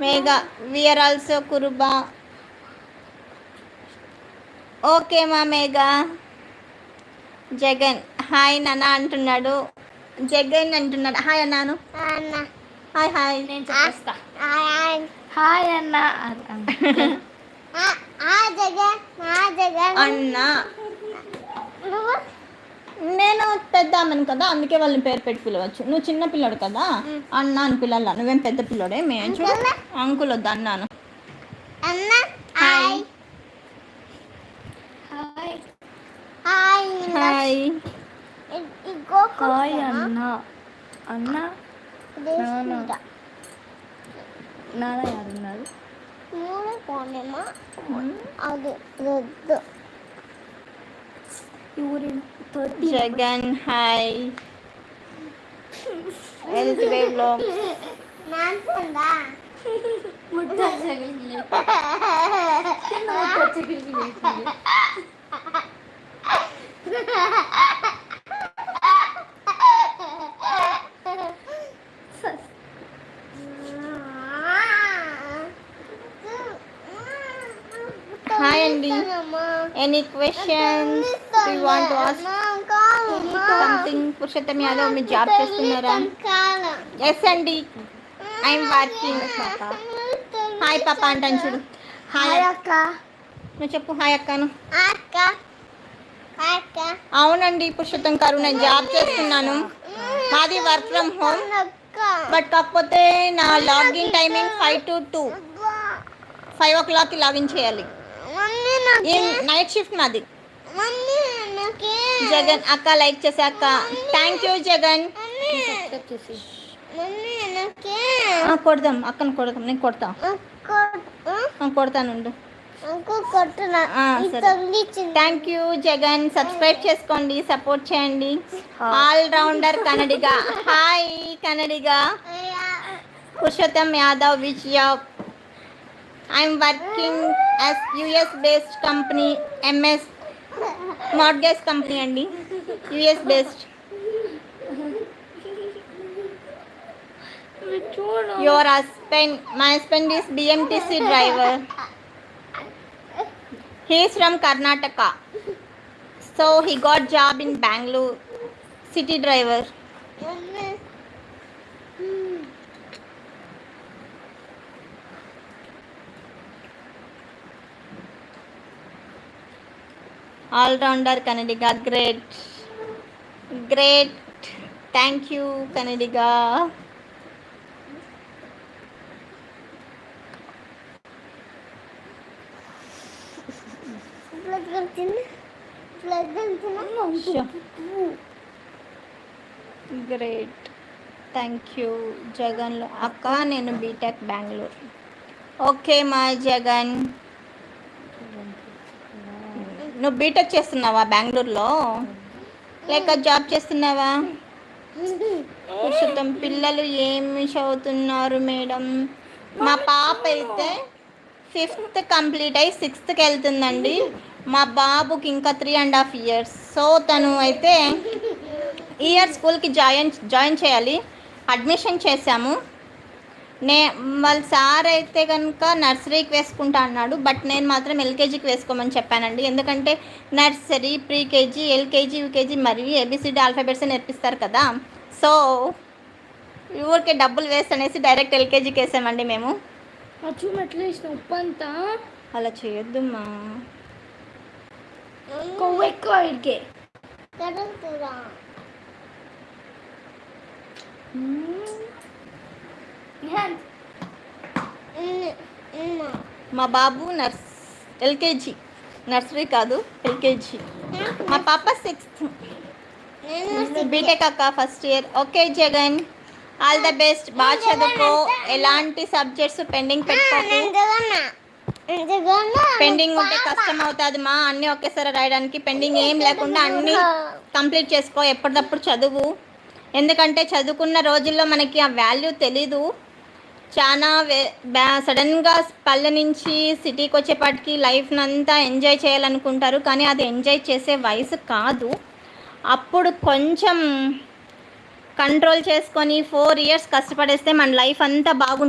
Megha we are also Kuruba okay మా Megha. Jagan hi నాన్న అంటున్నాడు. జగన్ అంటున్నాడు. హాయ్ అన్నాను అన్న. హాయ్ హాయ్ నేను చెప్పేస్తా. హాయ్ హాయ్ అన్న. అన్నా. నేను పెద్దామని కదా అందుకే వాళ్ళని పేరు పెట్టి పిలవచ్చు. నువ్వు చిన్న పిల్లోడు కదా అన్న అని పిల్లల. నువ్వేం పెద్ద పిల్లోడే? మేము చూడు. అంకుల్? వద్దు అన్నాను. అన్న హాయ్. హాయ్. అన్న. అన్న? నాన్న ఎవరున్నారు మూడు you were in 30. Jagan, hi. LTV vlog. நான் சொன்னா முட்டை சகிலி Hi Andy. Any questions? You want ask something Purushottam Yadav మీరు జాబ్ చేస్తున్నారా? ఎస్ అండి ఐఎమ్ వర్కింగ్ హాయ్ పాప అంటాను చూడు. హాయ్ అక్క. నువ్వు చెప్పు హాయ్ అక్కను అక్క. అవునండి పురుషోత్తం గారు నేను జాబ్ చేస్తున్నాను. మాది వర్క్ ఫ్రమ్ హోమ్ బట్ కాకపోతే నా login timing five to two five ఓ క్లాక్కి లాగిన్ చేయాలి. నైట్ షిఫ్ట్ నాకు జగన్ అక్క లైక్ చేసే అక్క. Thank you Jagan. కొడదాం. అక్కను కొడదాం. నేను కొడతా. కొడతానుండు థ్యాంక్ యూ జగన్. సబ్స్క్రైబ్ చేసుకోండి. సపోర్ట్ చేయండి. All rounder Kannadiga. Hi Kannadiga. Purushottam Yadav which job I'm working as US based company MS mortgage company అండి యుఎస్ బేస్డ్ చూడు your husband my husband is BMTC driver he's from Karnataka so he got job in Bengaluru city driver all rounder Kannadiga great great thank you Kannadiga great thank you జగన్లో అక్క నేను BTech Bengaluru okay మా జగన్ నువ్వు BTech చేస్తున్నావా బెంగళూరులో? లేక job చేస్తున్నావా? పురుషోత్తం పిల్లలు ఏమి చదువుతున్నారు మేడం? మా పాప అయితే ఫిఫ్త్ కంప్లీట్ అయ్యి సిక్స్త్కి వెళ్తుందండి. మా బాబుకి ఇంకా three and half years so తను అయితే ఇయర్ స్కూల్కి జాయిన్ జాయిన్ చేయాలి. అడ్మిషన్ చేశాము. నే వాళ్ళ సార్ అయితే కనుక నర్సరీకి వేసుకుంటా అన్నాడు బట్ నేను మాత్రం ఎల్కేజీకి వేసుకోమని చెప్పానండి. ఎందుకంటే nursery pre KG LKG UKG మరియు ఏబిసిడి ఆల్ఫాబెట్స్ నేర్పిస్తారు కదా. సో ఊరికే డబ్బులు వేస్ట్ అనేసి డైరెక్ట్ ఎల్కేజీకి వేసామండి మేము. అచ్చు మెట్లు వేసిన ఉప్పు అంతా? అలా చేయొద్దమ్మా. కొవ్వు ఎక్కువ మా బాబు నర్స్ ఎల్కేజీ. నర్సరీ కాదు ఎల్కేజీ. మా పాప సిక్స్త్ బీటెక్ అక్క first year okay Jagan. All the best బాగా చదువుకో. ఎలాంటి సబ్జెక్ట్స్ పెండింగ్ ఎంతగన్నా పెండింగ్ ఉంటే కష్టం అవుతుంది మా. అన్నీ ఒకేసారి రాయడానికి పెండింగ్ ఏం లేకుండా అన్నీ కంప్లీట్ చేసుకో. ఎప్పటికప్పుడు చదువు. ఎందుకంటే చదువుకున్న రోజుల్లో మనకి ఆ వాల్యూ తెలీదు. చాలా వే సడన్గా పల్లె నుంచి సిటీకి వచ్చేపాటికి లైఫ్ని అంతా ఎంజాయ్ చేయాలనుకుంటారు కానీ అది ఎంజాయ్ చేసే వయసు కాదు. అప్పుడు కొంచెం కంట్రోల్ చేసుకొని ఫోర్ ఇయర్స్ కష్టపడేస్తే మన లైఫ్ అంతా బాగుంటుంది.